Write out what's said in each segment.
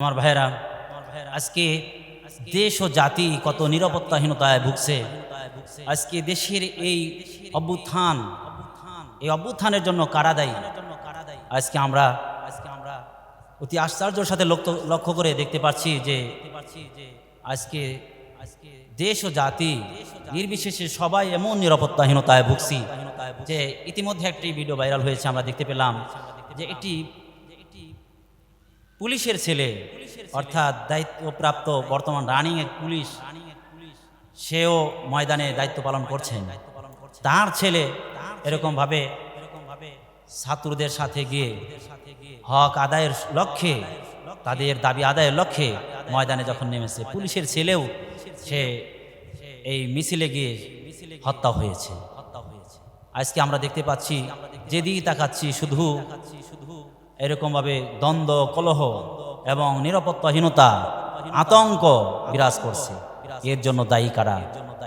আমার ভাইরা আজকে দেশ ও জাতি কত নিরাপত্তাহীনতায় ভুগছে। আজকে দেশের এই অভ্যুত্থান, এই অভ্যুত্থানের জন্য কারা দায়ী? আজকে আমরা আজকে আমরা অতি আশ্চর্যের সাথে লক্ষ্য করে দেখতে পাচ্ছি যে আজকে আজকে দেশ ও জাতি নির্বিশেষে সবাই এমন নিরাপত্তাহীনতায় ভুগছি যে ইতিমধ্যে একটি ভিডিও ভাইরাল হয়েছে, আমরা দেখতে পেলাম যে এটি পুলিশের ছেলে, অর্থাৎ দায়িত্বপ্রাপ্ত বর্তমান রানিং এক পুলিশ, সেও ময়দানে দায়িত্ব পালন করছেন। তার ছেলে এরকম ভাবে ছাত্রদের সাথে গিয়ে হক আদায়ের লক্ষ্যে, তাদের দাবি আদায়ের লক্ষ্যে ময়দানে যখন নেমেছে, পুলিশের ছেলেও সে এই মিছিলে গিয়ে হত্যা হয়েছে। আজকে আমরা দেখতে পাচ্ছি যেদিকে তাকাচ্ছি, শুধু এরকমভাবে দ্বন্দ্ব, কলহ এবং নিরাপত্তাহীনতা, আতঙ্ক বিরাজ করছে। এর জন্য দায়ী কারা?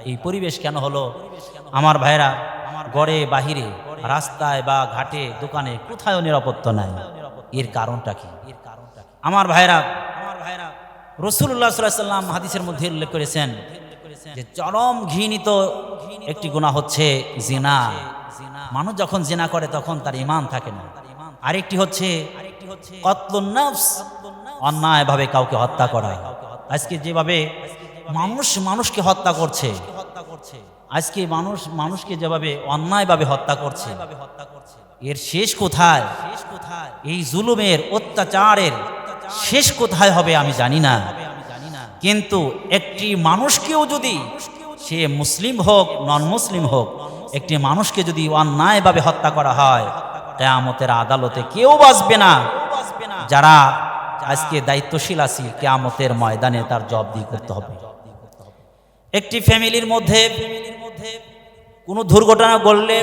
এই পরিবেশ কেন হলো? আমার ভাইরা গড়ে, বাহিরে, রাস্তায় বা ঘাটে, দোকানে কোথাও নিরাপত্তা নাই? এর কারণটা কি? এর কারণটা আমার ভাইরা আমার ভাইরা রসুল্লাহ সাল্লাম হাদিসের মধ্যে উল্লেখ করেছেন যে চরম ঘৃণিত একটি গুণা হচ্ছে জিনা। মানুষ যখন জিনা করে, তখন তার ইমান থাকে না। আরেকটি হচ্ছে অন্যায়ভাবে কাউকে হত্যা করা। আজকে যেভাবে মানুষ মানুষকে হত্যা করছে আজকে মানুষ মানুষকে যেভাবে অন্যায়ভাবে হত্যা করছে এর শেষ কোথায়? এই জুলুমের অত্যাচারের শেষ কোথায় হবে আমি জানি না। কিন্তু একটি মানুষকেও যদি সে মুসলিম হোক নন মুসলিম হোক একটি মানুষকে যদি অন্যায়ভাবে হত্যা করা হয় কেয়ামতের আদালতে কেউ বাঁচবে না। যারা আজকে দায়িত্বশীল আছি, কেয়ামতের ময়দানে তার জবাবদি করতে হবে। একটি ফ্যামিলির মধ্যে কোনো দুর্ঘটনা ঘটলে,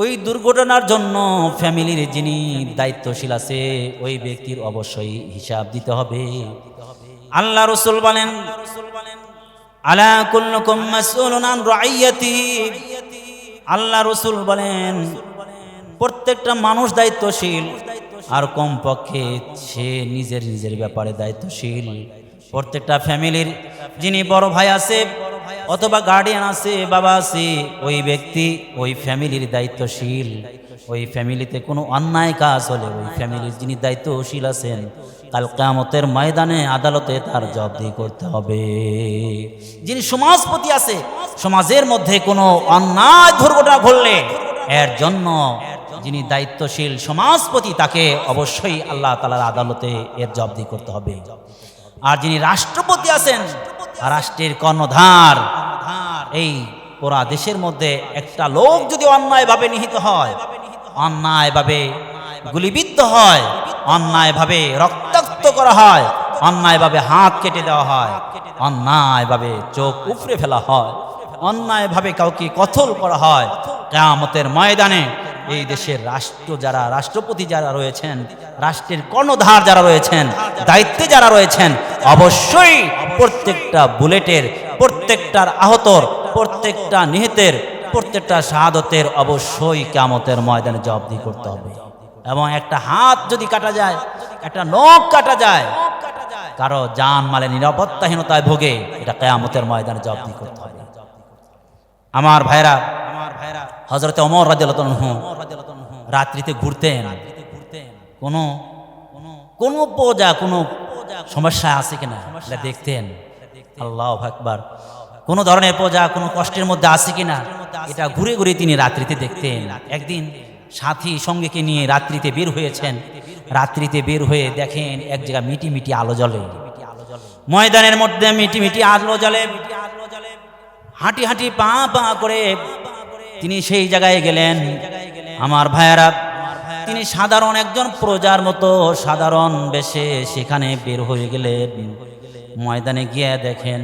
ওই দুর্ঘটনার জন্য ফ্যামিলির যিনি দায়িত্বশীল আছে, ওই ব্যক্তির অবশ্যই হিসাব দিতে হবে। আল্লাহ রসুল বলেন রাইয়াতিহি। আল্লাহ রসুল বলেন প্রত্যেকটা মানুষ দায়িত্বশীল। আর কমপক্ষে সে নিজের নিজের ব্যাপারে দায়িত্বশীল। প্রত্যেকটা ফ্যামিলির যিনি বড় ভাই আছে অথবা গার্ডিয়ান আছে, বাবা আছে, ওই ব্যক্তি ওই ফ্যামিলির দায়িত্বশীল। ওই ফ্যামিলিতে কোনো অন্যায় কাজ হলে ওই ফ্যামিলির যিনি দায়িত্বশীল আছেন, কাল কামতের ময়দানে আদালতে তার জবাবদি করতে হবে। যিনি সমাজপতি আছে, সমাজের মধ্যে কোনো অন্যায় দুর্ঘটনা ঘটলে এর জন্য যিনি দায়িত্বশীল সমাজপতি, তাকে অবশ্যই আল্লাহ তালার আদালতে এর জব্দি করতে হবে। আর যিনি রাষ্ট্রপতি আছেন, রাষ্ট্রের কর্ণধার, এই পুরা দেশের মধ্যে একটা লোক যদি অন্যায়ভাবে নিহিত হয়, অন্যায়ভাবে গুলিবিদ্ধ হয়, অন্যায়ভাবে রক্তাক্ত করা হয়, অন্যায়ভাবে হাত কেটে দেওয়া হয়, অন্যায়ভাবে চোখ উপড়ে ফেলা হয়, অন্যায়ভাবে কাউকে কথল করা হয়, কেয়ামতের ময়দানে এই দেশের রাষ্ট্র যারা, রাষ্ট্রপতি যারা রয়েছেন, রাষ্ট্রের কর্ণধার যারা রয়েছেন, দায়িত্বে যারা রয়েছেন, অবশ্যই প্রত্যেকটা বুলেটের, প্রত্যেকটার আহতর, প্রত্যেকটা নিহতের, প্রত্যেকটা শাহাদতের অবশ্যই কেয়ামতের ময়দানে জবাবদি করতে হবে। এবং একটা হাত যদি কাটা যায়, একটা নখ কাটা যায়, কারও যান মালে নিরাপত্তাহীনতায় ভোগে, এটা কেয়ামতের ময়দানে জবাবদি করতে হবে। আমার ভাইরা হজরতে অমর রাজু রাত্রিতে ঘুরতেন। কোনো কোনো পূজা কোনো সমস্যা আছে কিনা? এটা দেখতেন। আল্লাহ আকবার। কোনো ধরনের পূজা কোনো কষ্টের মধ্যে আছে কিনা? এটা ঘুরে ঘুরে তিনি রাত্রিতে দেখতেন। একদিন সাথী সঙ্গীকে নিয়ে রাত্রিতে বের হয়েছেন। রাত্রিতে বের হয়ে দেখেন এক জায়গায় মিটি মিটি আলো জ্বলে। ময়দানের মধ্যে মিটি মিটি আলো জ্বলে। হাঁটি হাঁটি পা পা করে তিনি সেই জায়গায় গেলেন। আমার ভাইয়ারা, তিনি সাধারণ একজন প্রজার মতো, সাধারণ বেশে সেখানে বের হয়ে গেলেন। ময়দানে গিয়ে দেখেন,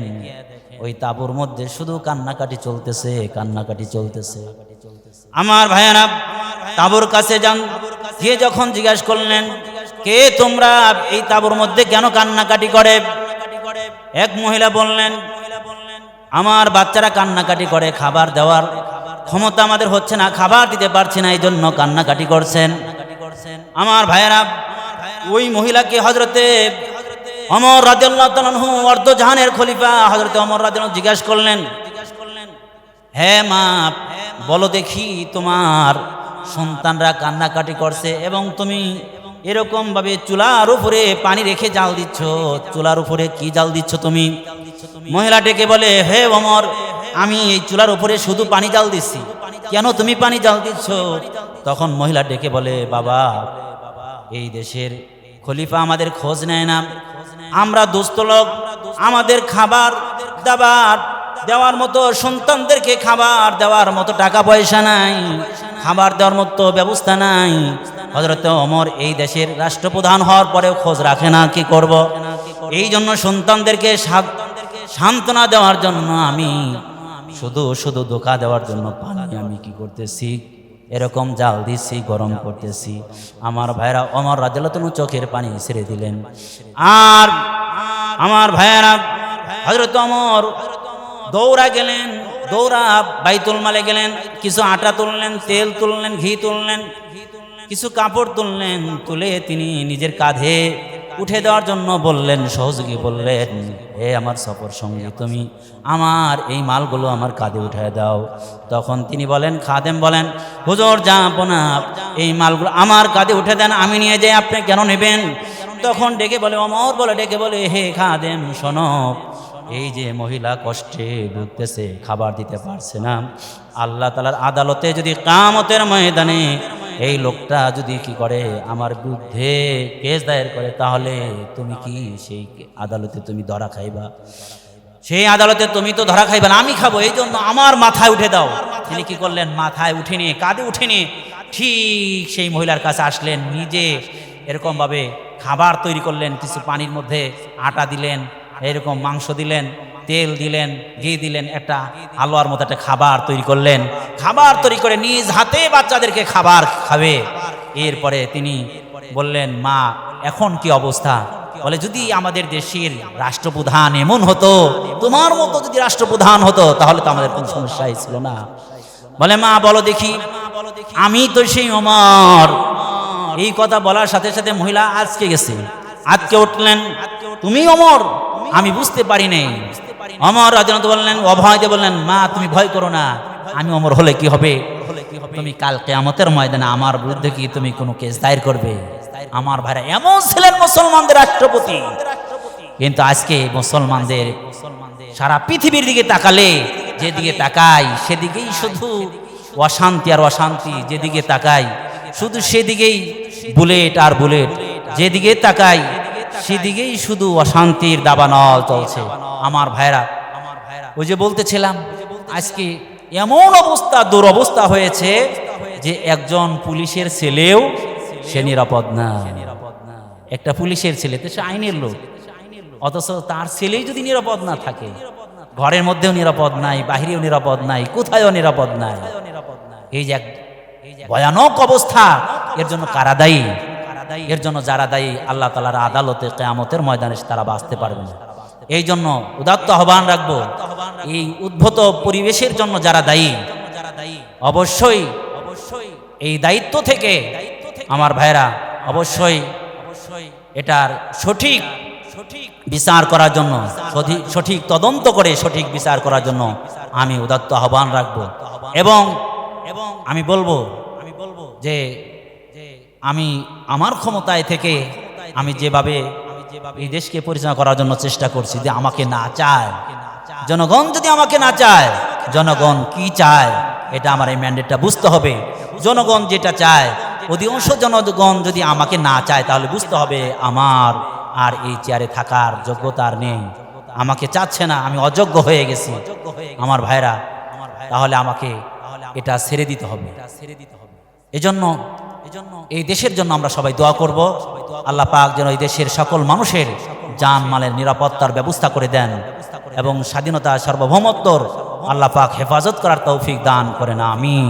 ওই তাবুর মধ্যে শুধু কান্নাকাটি চলতেছে কান্নাকাটি চলতেছে। আমার ভাইয়ারা, তাবুর কাছে যান। গিয়ে যখন জিজ্ঞাসা করলেন, কে তোমরা? এই তাবুর মধ্যে কেন কান্নাকাটি করে? এক মহিলা বললেন, আমার বাচ্চারা কান্নাকাটি করে খাবার দেওয়ার ক্ষমতা আমাদের হচ্ছে না, খাবার দিতে পারছি না এই জন্য কান্নাকাটি করছেন। আমার ভাইয়েরা, ওই মহিলাকে হজরতে অমর তাআলাহু অর্ধ জাহানের খলিফা হজরতে অমর রাদিয়াল্লাহু জিজ্ঞাসা করলেন হ্যাঁ মা, বলো দেখি তোমার সন্তানরা কান্নাকাটি করছে এবং তুমি এরকম ভাবে চুলার উপরে পানি রেখে জাল দিচ্ছ, চুলার উপরে কি জাল দিচ্ছ তুমি? মহিলা ডেকে বলে, হে অমর আমি এই চুলার উপরে শুধু পানি জাল দিচ্ছি। কেন তুমি পানি জাল দিচ্ছ? তখন মহিলা ডেকে বলে, বাবা, এই দেশের খলিফা আমাদের খোঁজ নেয় না। আমরা দুস্থ লোক। আমাদের খাবার দাবার দেওয়ার মতো সন্তানদেরকে খাবার দেওয়ার মতো টাকা পয়সা নাই। খাবার দেওয়ার মতো ব্যবস্থা নাই। হজরত অমর এই দেশের রাষ্ট্রপ্রধান হওয়ার পরেও খোঁজ রাখে না, কি করব? এই জন্য সন্তানদেরকে সান্ত্বনা দেওয়ার জন্য আমি শুধু শুধু ধোকা দেওয়ার জন্য পানি আমি কি করতেছি? এরকম জাল দিচ্ছি গরম করতেছি। আমার ভাইরা অমর রাজালতনু চোখের পানি ছেড়ে দিলেন। আর আমার ভাইয়েরা হজরত অমর দৌড়া গেলেন, দৌড়া বাইতুল মালে গেলেন, কিছু আটা তুললেন, তেল তুললেন, ঘি তুললেন, কিছু কাপড় তুললেন, তুলে তিনি নিজের কাঁধে উঠে দেওয়ার জন্য বললেন, সহযোগী বললেন হে আমার সফর সঙ্গী, তুমি আমার এই মালগুলো আমার কাঁধে উঠে দাও। তখন তিনি বলেন, খাদেম বলেন, হুজুর, যা না এই মালগুলো আমার কাঁধে উঠে দেন, আমি নিয়ে যাই, আপনি কেন নেবেন? তখন ডেকে বলে, অমর, বলে ডেকে বলে, হে খাদেম, শোনো, এই যে মহিলা কষ্টে ভুগতেছে, খাবার দিতে পারছে না, আল্লাহ তালার আদালতে যদি কামতের ময়দানে এই লোকটা যদি কি করে, আমার বিরুদ্ধে কেস দায়ের করে, তাহলে তুমি কি সেই আদালতে তুমি ধরা খাইবা? সেই আদালতে তুমি তো ধরা খাইবা না, আমি খাব, এই জন্য আমার মাথায় উঠে দাও। তিনি কি করলেন? মাথায় উঠে নিয়ে কাঁধে উঠে নিয়ে ঠিক সেই মহিলার কাছে আসলেন, নিজে এরকমভাবে খাবার তৈরি করলেন, কিছু পানির মধ্যে আটা দিলেন, এরকম মাংস দিলেন। তেল দিলেন, ঘি দিলেন, একটা আলোয়ার মতো একটা খাবার তৈরি করলেন। খাবার তৈরি করে নিজ হাতে বাচ্চাদেরকে খাবার খাবে। এরপরে তিনি বললেন, মা, এখন কি অবস্থা? বলে, যদি আমাদের দেশের রাষ্ট্রপ্রধান এমন হতো, তোমার মতো যদি রাষ্ট্রপ্রধান হতো, তাহলে তো আমাদের কোনো সমস্যাই ছিল না। বলে, মা, বলো দেখি, আমি তো সেই অমর এই কথা বলার সাথে সাথে মহিলা আজকে গেছে। আজকে উঠলেন, তুমি অমর আমি বুঝতে পারি নাই। অমর রাজনাথ বললেন অভয় দিয়ে বললেন, মা, তুমি ভয় করো না। আমি অমর হলে কি হবে? তুমি কাল কেয়ামতের ময়দানে আমার বিরুদ্ধে কি তুমি কোনো কেস দায়ের করবে? আমার ভাইরা এমন ছিলেন মুসলমানদের রাষ্ট্রপতি। কিন্তু আজকে মুসলমানদের সারা পৃথিবীর দিকে তাকালে যেদিকে তাকাই, সেদিকেই শুধু অশান্তি আর অশান্তি। যেদিকে তাকাই, শুধু সেদিকেই বুলেট আর বুলেট। যেদিকে তাকাই সেদিকেই শুধু অশান্তির দাবানল চলছে। আমার ভাইরা ওই যে বলতেছিলাম আজকে এমন অবস্থা দুরবস্থা হয়েছে যে একজন পুলিশের ছেলেও সে নিরাপদ না। একটা পুলিশের ছেলে তো সে আইনের লোক। অথচ তার ছেলেই যদি নিরাপদ না থাকে ঘরের মধ্যেও নিরাপদ নাই বাহিরেও নিরাপদ নাই কোথায়ও নিরাপদ নাই। এই যে এক ভয়ানক অবস্থা এর জন্য কারা দায়ী এর জন্য যারা দায়ী, আল্লাহ তালার আদালতে কেয়ামতের ময়দানে তারা বাঁচতে পারবে না। এই জন্য উদাত্ত আহ্বান রাখব, এই উদ্ভূত পরিবেশের জন্য যারা দায়ী, অবশ্যই অবশ্যই এই দায়িত্ব থেকে আমার ভাইরা অবশ্যই অবশ্যই এটার সঠিক সঠিক বিচার করার জন্য, সঠিক তদন্ত করে সঠিক বিচার করার জন্য আমি উদাত্ত আহ্বান রাখব। এবং এবং আমি বলব আমি বলব যে আমি আমার ক্ষমতায় থেকে আমি যেভাবে এই দেশকে পরিচালনা করার জন্য চেষ্টা করছি যে আমাকে না চায়। জনগণ যদি আমাকে না চায়, জনগণ কি চায়? এটা আমার এই ম্যান্ডেটটা বুঝতে হবে। জনগণ যেটা চায়, অধিকাংশ জনগণ যদি আমাকে না চায়, তাহলে বুঝতে হবে আমার আর এই চেয়ারে থাকার যোগ্যতা আর নেই। আমাকে চাচ্ছে না, আমি অযোগ্য হয়ে গেছি। আমার ভাইরা, তাহলে আমাকে এটা ছেড়ে দিতে হবে। এজন্য এই দেশের জন্য আমরা সবাই দোয়া করব। আল্লাহ পাক যেন এই দেশের সকল মানুষের যান মালের নিরাপত্তার ব্যবস্থা করে দেন এবং স্বাধীনতা সার্বভৌমত্বর আল্লাহ পাক হেফাজত করার তৌফিক দান করেন আমি